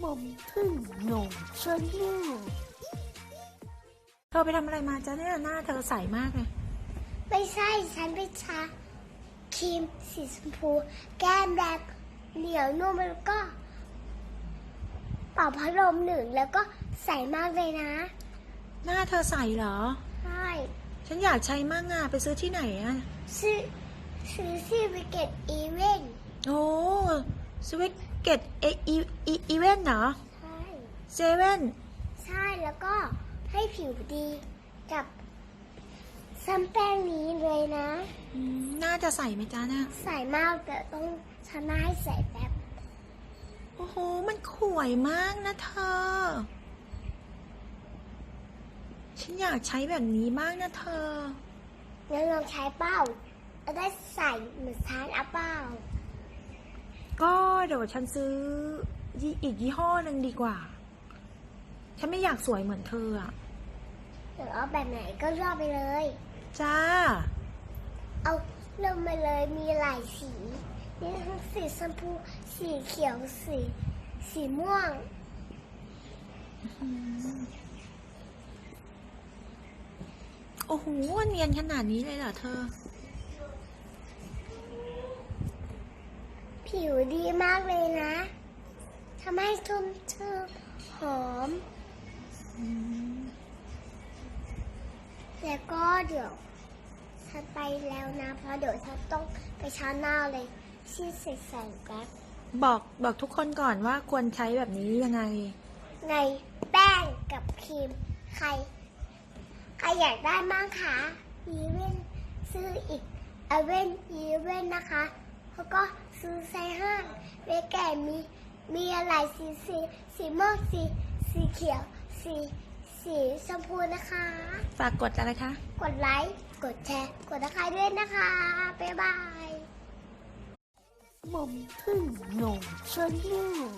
หม่อมพึ่งหนุ่มชนลูกเธอไปทำอะไรมาจ้ะเนี่ยหน้าเธอใสมากเลยไม่ใช่ฉันไปทาครีมสีชมพู แก้มแดงเหนียวนุ่มแล้วก็เป่าพัดลมหนึ่งแล้วก็ใสมากเลยนะ หน้าเธอใสเหรอ ใช่ ฉันอยากใช้มั่งอะไปซื้อที่ไหนอะ ซื้อซื้อที่วิกเก็ตอีเวนต์โอ้ สวิตเกตเออีอีอีเวนเหรอใช่ เซเว่นใช่แล้วก็ให้ผิวดีกับซัมแป้งนี้เลยนะ น่าจะใสไหมจ้าเนี่ยใสมากแต่ต้องชนะให้ใสแบบโอ้โห มันขวยมากนะเธอ ฉันอยากใช้แบบนี้มากนะเธองั้นลองใช้เป้าจะได้ใส่เหมือนทานอัปเป้าก็ เดี๋ยวฉันซื้อยี่อีกยี่ห้อหนึ่งดีกว่า ฉันไม่อยากสวยเหมือนเธออะหรือเอาแบบไหนก็ชอบไปเลย จ้า เอาเริ่มมาเลยมีหลายสีมีทั้งสีชมพูสีเขียวสีสีม่วง โอ้โหเนียนขนาดนี้เลยเหรอเธอ ผิวดีมากเลยนะ ทำให้ชุ่มชื่นหอม แล้วก็เดี๋ยวฉันไปแล้วนะ เพราะเดี๋ยวฉันต้องไปช้าหน้าเลยชื่อใส่ใส่แป๊บบอกบอกทุกคนก่อนว่าควรใช้แบบนี้ยังไง ในแป้งกับครีม ใคร ใครอยากได้บ้างคะอีเวนซื้ออีกเอเวนอีเวนนะคะ แล้วก็ซื้อใส่ห้างเวแก่มีมีอะไรสีสีสีม่วงสีสีเขียว สีสีชมพูนะคะ ฝากกดอะไรคะ กดไลค์ กดแชร์ กดตะไคร้ด้วยนะคะ บ๊ายบาย หม่อมพึ่งหนุ่มชนลูก